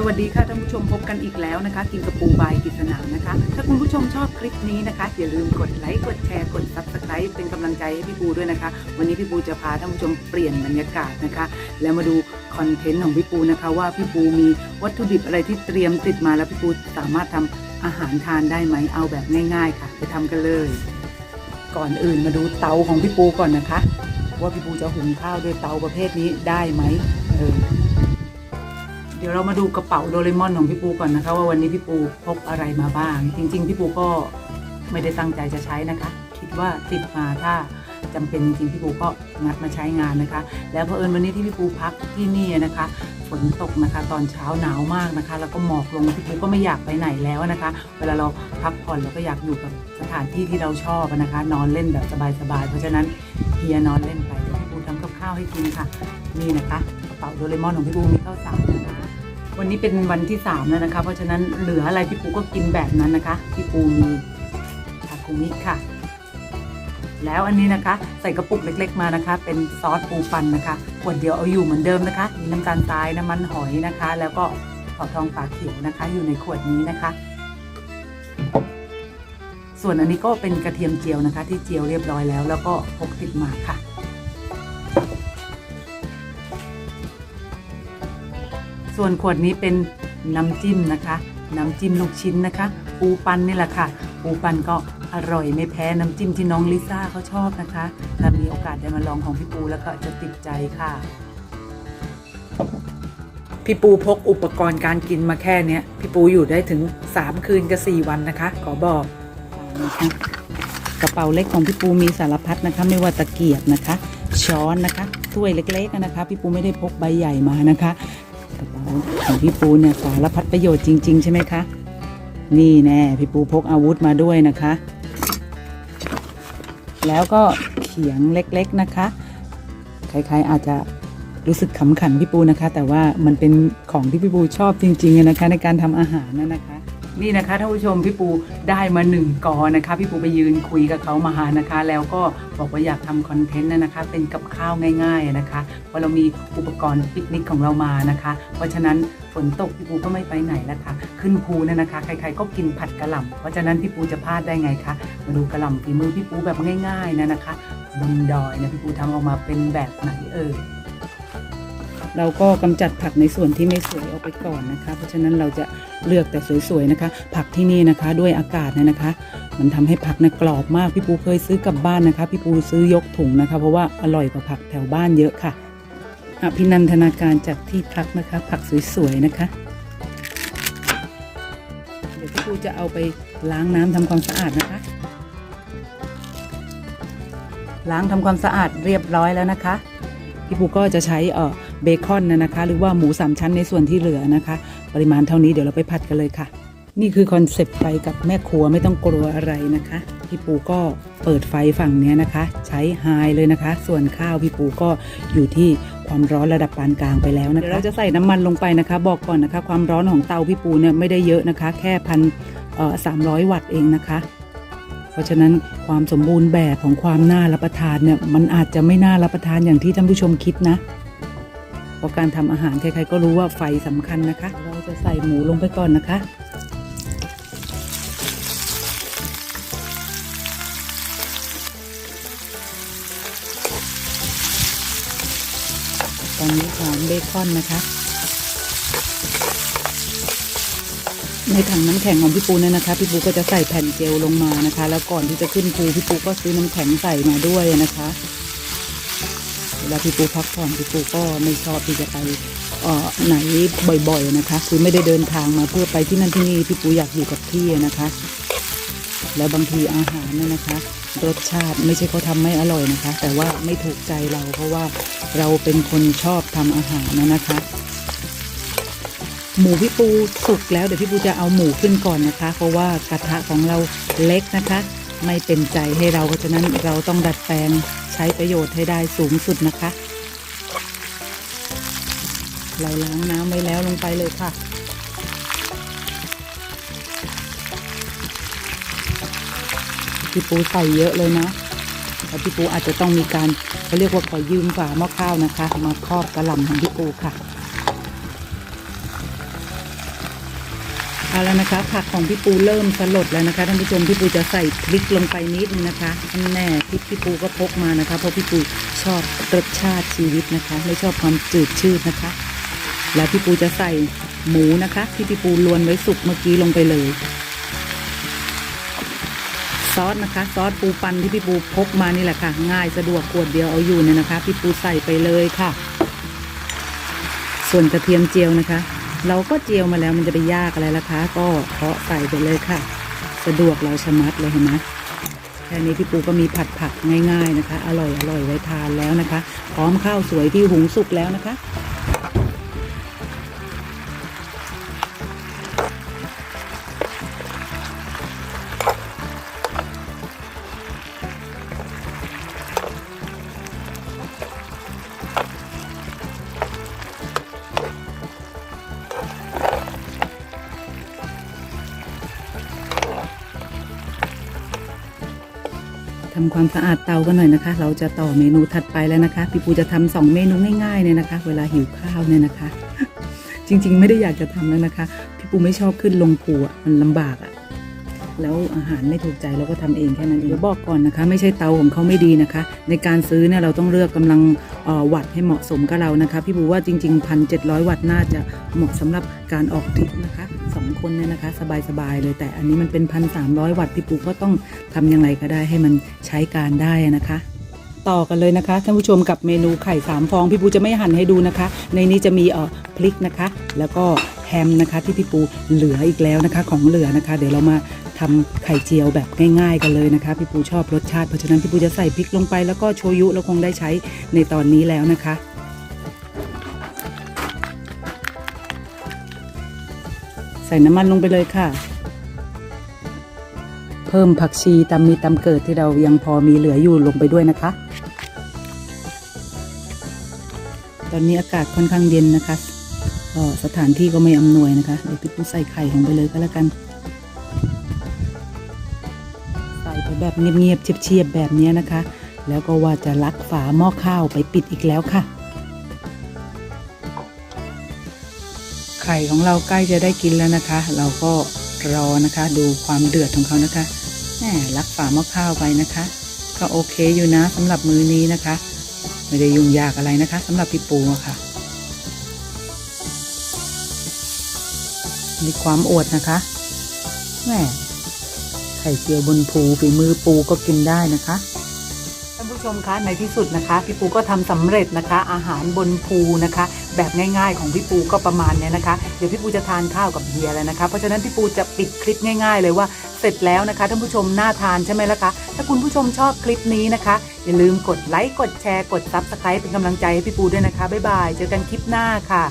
สวัสดีค่ะท่านผู้ชมพบกันอีกแล้วนะคะ กินกระปูบายกิษณานะคะ ถ้าคุณผู้ชมชอบคลิปนี้นะคะ อย่าลืมกดไลค์กดแชร์กด subscribe เป็นกำลังใจให้พี่ปูด้วยนะคะ วันนี้พี่ปูจะพาท่านผู้ชมเปลี่ยนบรรยากาศนะคะ แล้วมาดูคอนเทนต์ของพี่ปูนะคะว่าพี่ปูมีวัตถุดิบอะไรที่เตรียมติดมาแล้วพี่ปูสามารถทำอาหารทานได้ไหมเอาแบบง่าย ๆ ค่ะ ไปทำกันเลย ก่อนอื่นมาดูเตาของพี่ปูก่อนนะคะ ว่าพี่ปูจะหุงข้าวด้วยเตาประเภทนี้ได้ไหมเออ ดี๋ยวเรามาดูกระเป๋าโดเรมอนของพี่ปูก่อนนะคะ ว่าวันนี้พี่ปูพกอะไรมาบ้าง จริง ๆ พี่ปูก็ไม่ได้ตั้งใจจะใช้นะคะ คิดว่าติดมาถ้าจำเป็นจริงๆพี่ปูก็งัดมาใช้งานนะคะ แล้วเพอเอิญวันนี้ที่พี่ปูพักที่นี่นะคะ ฝนตกนะคะ ตอนเช้าหนาวมากนะคะ แล้วก็หมอกลงพี่ปูก็ไม่อยากไปไหนแล้วนะคะ เวลาเราพักผ่อนเราก็อยากอยู่กับสถานที่ที่เราชอบนะคะ นอนเล่นแบบสบายๆเพราะฉะนั้นเฮียนอนเล่นไปพี่ปูทำกับข้าวให้กินค่ะ นี่นะคะกระเป๋าโดเรมอนของพี่ปูมีข้าวสารนะ วันนี้เป็นวันที่สามแล้วนะคะ เพราะฉะนั้นเหลืออะไรพี่ปูก็กินแบบนั้นนะคะ พี่ปูมีทาคุมิค่ะ แล้วอันนี้นะคะ ใส่กระปุกเล็ก ๆ มานะคะ เป็นซอสปูปันนะคะขวดเดียวเอาอยู่เหมือนเดิมนะคะ มีน้ำตาลทรายน้ำมันหอยนะคะ แล้วก็ขอทองปลาเขียวนะคะ อยู่ในขวดนี้นะคะ ส่วนอันนี้ก็เป็นกระเทียมเจียวนะคะ ที่เจียวเรียบร้อยแล้ว แล้วก็พกติดมาค่ะ ส่วนขวดนี้เป็นน้ำจิ้มนะคะ น้ำจิ้มลูกชิ้นนะคะ ปูปันนี่แหละค่ะ ปูปันก็อร่อยไม่แพ้น้ำจิ้มที่น้องลิซ่าเขาชอบนะคะ ถ้ามีโอกาสได้มาลองของพี่ปูแล้วก็จะติดใจค่ะ พี่ปูพกอุปกรณ์การกินมาแค่เนี้ยพี่ปูอยู่ได้ถึง 3 คืนกับ 4 วันนะคะ ขอบอกนะคะกระเป๋าเล็กของพี่ปูมีสารพัดนะคะ ไม่ว่าตะเกียบนะคะ ช้อนนะคะถ้วยเล็กๆนะคะ พี่ปูไม่ได้พกใบใหญ่มานะคะ กระเป๋าของพี่ปูเนี่ยสารพัดประโยชน์จริง ๆ ใช่ไหมคะ นี่แน่พี่ปูพกอาวุธมาด้วยนะคะ แล้วก็เขียงเล็กๆนะคะ ใครๆอาจจะรู้สึกขำขันพี่ปูนะคะ แต่ว่ามันเป็นของที่พี่ปูชอบจริงๆนะคะ ในการทำอาหารนะนะคะ นี่นะคะท่านผู้ชมพี่ปูได้มาหนึ่งกอนะคะ พี่ปูไปยืนคุยกับเขามานะคะ แล้วก็บอกว่าอยากทำคอนเทนต์นะนะคะ เป็นกับข้าวง่ายๆนะคะเพราะเรามีอุปกรณ์ปิกนิกของเรามานะคะ เพราะฉะนั้นฝนตกพี่ปูก็ไม่ไปไหนแล้วค่ะ ขึ้นภูเนยนะคะ ใครๆก็กินผัดกระหล่ำเพราะฉะนั้นพี่ปูจะพลาดได้ไงคะมาดูกระหล่ำฝีมือพี่ปูแบบง่ายๆนะนะคะบนดอยนะพี่ปูทำออกมาเป็นแบบไหนเอ่ย เราก็กำจัดผักในส่วนที่ไม่สวยออกไปก่อนนะคะ เพราะฉะนั้นเราจะเลือกแต่สวยๆนะคะ ผักที่นี่นะคะด้วยอากาศเนี่ยนะคะ มันทำให้ผักนะกรอบมากพี่ปูเคยซื้อกลับบ้านนะคะ พี่ปูซื้อยกถุงนะคะ เพราะว่าอร่อยกว่าผักแถวบ้านเยอะค่ะอภินันทนาการจากที่พักนะคะ ผักสวยๆนะคะ เดี๋ยวพี่ปูจะเอาไปล้างน้ำทำความสะอาดนะคะ ล้างทำความสะอาดเรียบร้อยแล้วนะคะ พี่ปูก็จะใช้เออเบคอนนะนะคะ หรือว่าหมูสามชั้นในส่วนที่เหลือนะคะ ปริมาณเท่านี้เดี๋ยวเราไปผัดกันเลยค่ะ นี่คือคอนเซปต์ไปกับแม่ครัวไม่ต้องกลัวอะไรนะคะพี่ปูก็เปิดไฟฝั่งนี้นะคะ ใช้ไฮเลยนะคะ ส่วนข้าวพี่ปูก็อยู่ที่ความร้อนระดับปานกลางไปแล้วนะคะเดี๋ยวเราจะใส่น้ำมันลงไปนะคะ บอกก่อนนะคะ ความร้อนของเตาพี่ปูเนี่ยไม่ได้เยอะนะคะ แค่พันสามร้อยวัตต์เองนะคะ ราะฉะนั้นความสมบูรณ์แบบของความน่ารับประทานเนี่ยมันอาจจะไม่น่ารับประทานอย่างที่ท่านผู้ชมคิดนะเพราะการทำอาหารใครๆก็รู้ว่าไฟสำคัญนะคะ เราจะใส่หมูลงไปก่อนนะคะตอนนี้หอมเบคอนนะคะ ในถังน้ำแข็งของพี่ปูเนี่ยนะคะพี่ปูก็จะใส่แผ่นเจลลงมานะคะ แล้วก่อนที่จะขึ้นภูพี่ปูก็ซื้อน้ำแข็งใส่มาด้วยนะคะ เวลาพี่ปูพักผ่อนพี่ปูก็ไม่ชอบที่จะไปเอ่อไหนบ่อยๆนะคะ คือไม่ได้เดินทางมาเพื่อไปที่นั่นที่นี่พี่ปูอยากอยู่กับที่นะคะ แล้วบางทีอาหารเนี่ยนะคะ รสชาติไม่ใช่เขาทำไม่อร่อยนะคะ แต่ว่าไม่ถูกใจเราเพราะว่าเราเป็นคนชอบทำอาหารนะนะคะ หมูพี่ปูสุกแล้วเดี๋ยวพี่ปูจะเอาหมูขึ้นก่อนนะคะ เพราะว่ากระทะของเราเล็กนะคะ ไม่เป็นใจให้เราเพราะฉะนั้นเราต้องดัดแปลงใช้ประโยชน์ให้ได้สูงสุดนะคะ เราล้างน้ำไว้แล้วลงไปเลยค่ะพี่ปูใส่เยอะเลยนะแต่พี่ปูอาจจะต้องมีการเขาเรียกว่าขอยืมฝาหม้อข้าวนะคะ มาครอบกระหล่ำของพี่ปูค่ะ เอาแล้วนะคะ ผักของพี่ปูเริ่มสลดแล้วนะคะท่านผู้ชมพี่ปูจะใส่พริกลงไปนิดนึงนะคะแน่พริกพี่ปูก็พกมานะคะ เพราะพี่ปูชอบรสชาติชีวิตนะคะ ไม่ชอบความจืดชืดนะคะ แล้วพี่ปูจะใส่หมูนะคะ ที่พี่ปูลวนไว้สุกเมื่อกี้ลงไปเลยซอสนะคะ ซอสปูปันที่พี่ปูพกมานี่แหละค่ะ ง่ายสะดวกขวดเดียวเอาอยู่เนี่ยนะคะ พี่ปูใส่ไปเลยค่ะ ส่วนกระเทียมเจียวนะคะ เราก็เจียวมาแล้วมันจะไปยากอะไรล่ะคะ ก็เคาะใส่ไปเลยค่ะ สะดวกเราชะมัดเลยเห็นไหมแค่นี้พี่ปูก็มีผัดผักง่าย ๆนะคะ อร่อยอร่อยไว้ทานแล้วนะคะ พร้อมข้าวสวยที่หุงสุกแล้วนะคะ ทำความสะอาดเตากันหน่อยนะคะ เราจะต่อเมนูถัดไปแล้วนะคะ พี่ปูจะทำสองเมนูง่ายๆเนี่ยนะคะ เวลาหิวข้าวเนี่ยนะคะ จริงๆ ไม่ได้อยากจะทำแล้วนะคะ พี่ปูไม่ชอบขึ้นลงภูอะมันลำบากอะ แล้วอาหารไม่ถูกใจเราก็ทำเองแค่นั้นเองเดี๋ยวบอกก่อนนะคะ ไม่ใช่เตาของเขาไม่ดีนะคะ ในการซื้อเนี่ยเราต้องเลือกกำลังเอ่อวัตต์ให้เหมาะสมกับเรานะคะ พี่ปูว่าจริงๆพันเจ็ดวัตต์น่าจะเหมาะสำหรับการออกทริปนะคะสองคนเนี่ยนะคะสบายๆเลยแต่อันนี้มันเป็นพันสามร้อยวัตต์พี่ปูก็ต้องทำยังไงก็ได้ให้มันใช้การได้นะคะต่อกันเลยนะคะท่านผู้ชมกับเมนูไข่สามฟองพี่ปูจะไม่หั่นให้ดูนะคะ ในนี้จะมีเอ่อพริกนะคะ แล้วก็แฮมนะคะที่พี่ปูเหลืออีกแล้วนะคะ ของเหลือนะคะ เดี๋ยวเรามา ทำไข่เจียวแบบง่าย ๆ กันเลยนะคะ พี่ปูชอบรสชาติเพราะฉะนั้นพี่ปูจะใส่พริกลงไปแล้วก็โชยุเราคงได้ใช้ในตอนนี้แล้วนะคะใส่น้ำมันลงไปเลยค่ะ เพิ่มผักชีตำมีตำเกิดที่เรายังพอมีเหลืออยู่ลงไปด้วยนะคะ ตอนนี้อากาศค่อนข้างเย็นนะคะก็สถานที่ก็ไม่อำนวยนะคะ เดี๋ยวพี่ปุ๊ใส่ไข่ลงไปเลยก็แล้วกัน แบบเงียบๆเฉียบๆแบบนี้นะคะ แล้วก็ว่าจะลักฝาหม้อข้าวไปปิดอีกแล้วค่ะ ไข่ของเราใกล้จะได้กินแล้วนะคะ เราก็รอนะคะ ดูความเดือดของเขานะคะแหมลักฝาหม้อข้าวไปนะคะ ก็โอเคอยู่นะสำหรับมือนี้นะคะ ไม่ได้ยุ่งยากอะไรนะคะสำหรับพี่ปูอะค่ะมีความอวดนะคะแหม ไข่เจียวบนภูฝีมือปูก็กินได้นะคะท่านผู้ชมคะในที่สุดนะคะ พี่ปูก็ทำสำเร็จนะคะ อาหารบนภูนะคะ แบบง่ายๆของพี่ปูก็ประมาณเนี้ยนะคะเดี๋ยวพี่ปูจะทานข้าวกับเฮียแล้วนะคะ เพราะฉะนั้นพี่ปูจะปิดคลิปง่าย ๆ เลยว่าเสร็จแล้วนะคะท่านผู้ชมน่าทานใช่ไหมล่ะคะถ้าคุณผู้ชมชอบคลิปนี้นะคะ อย่าลืมกดไลค์กดแชร์กดซับสไครป์เป็นกำลังใจให้พี่ปูด้วยนะคะบ๊ายบายเจอกันคลิปหน้าค่ะ